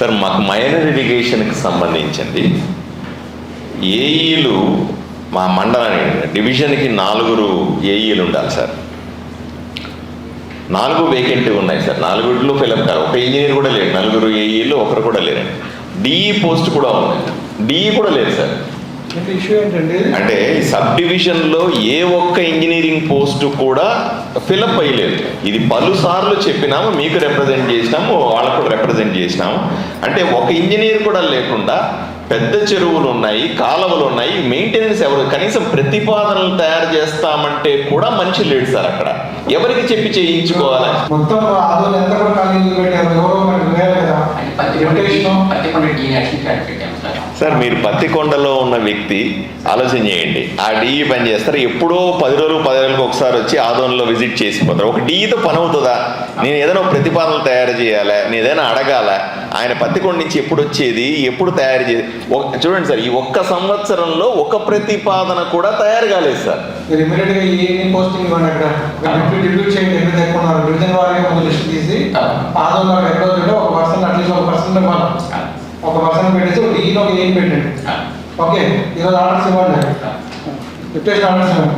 Sir మాకు minor ఇరిగేషన్కి సంబంధించింది. ఏఈలు మా మండలానికి డివిజన్కి నాలుగురు ఏఈలు ఉండాలి సార్. నాలుగు వేకెంట్ ఉన్నాయి సార్. నాలుగుట్లో ఫిలప్ కాదు. ఒక ఇంజనీర్ కూడా లేరు నలుగురు ఏఈలు ఒకరు కూడా లేరండి డిఈ పోస్ట్ కూడా ఉంది. డిఈ కూడా లేదు సార్. అంటే సబ్ డివిజన్లో ఏ ఒక్క ఇంజనీరింగ్ పోస్ట్ కూడా ఫిలప్ అయ్యలేదు. ఇది పలు సార్లు చెప్పినాము మీకు రిప్రజెంట్ చేసినాము వాళ్ళకు చేసినాము. అంటే ఒక ఇంజనీర్ కూడా లేకుండా పెద్ద చెరువులు ఉన్నాయి కాలువలు ఉన్నాయి మెయింటెనెన్స్ ఎవరు కనీసం ప్రతిపాదనలు తయారు చేస్తామంటే కూడా మంచి లేడు సార్ అక్కడ. ఎవరికి చెప్పి చేయించుకోవాలి? మొత్తం ఎంత కూడా ఖాళీ పెట్టారు? ఎవరో మనకి వేయాలి కదా. సార్ మీరు పత్తికొండలో ఉన్న వ్యక్తి ఆలోచన చేయండి. ఆ డిఈ పని చేస్తారు. ఎప్పుడో పది రోజులు పది రోజులకు ఒకసారి వచ్చి ఆదోన్లో విజిట్ చేసిపోతారు ఒక డిఈతో పని అవుతుందా? నేను ఏదైనా ప్రతిపాదనలు తయారు చేయాలా? నేను ఏదైనా అడగాల? ఆయన పత్తికొండ నుంచి ఎప్పుడు వచ్చేది? ఎప్పుడు తయారు ఒక- చూడండి సార్ ఈ ఒక్క సంవత్సరంలో ఒక ప్రతిపాదన కూడా తయారు కాలేదు సార్. మీరు ఏ పోస్టింగ్ ఇవ్వండి అక్కడ. డిప్యూట్ డిప్యూట్ చేయండి ఎన్ని తెక్కున్నారు డివిజన్ వారిగా ముందు లిస్ట్ తీసి ఒక పర్సన్ అట్లీస్ట్ ఒక పర్సన్ ఇవ్వాలి ఒక పర్సన్ పెట్టేసి ఒక డీలో ఏం పెట్టండి. ఓకే ఈరోజు ఆర్డర్స్ ఇవ్వండి. డిప్యూటేషన్ ఆర్డర్స్ ఇవ్వండి.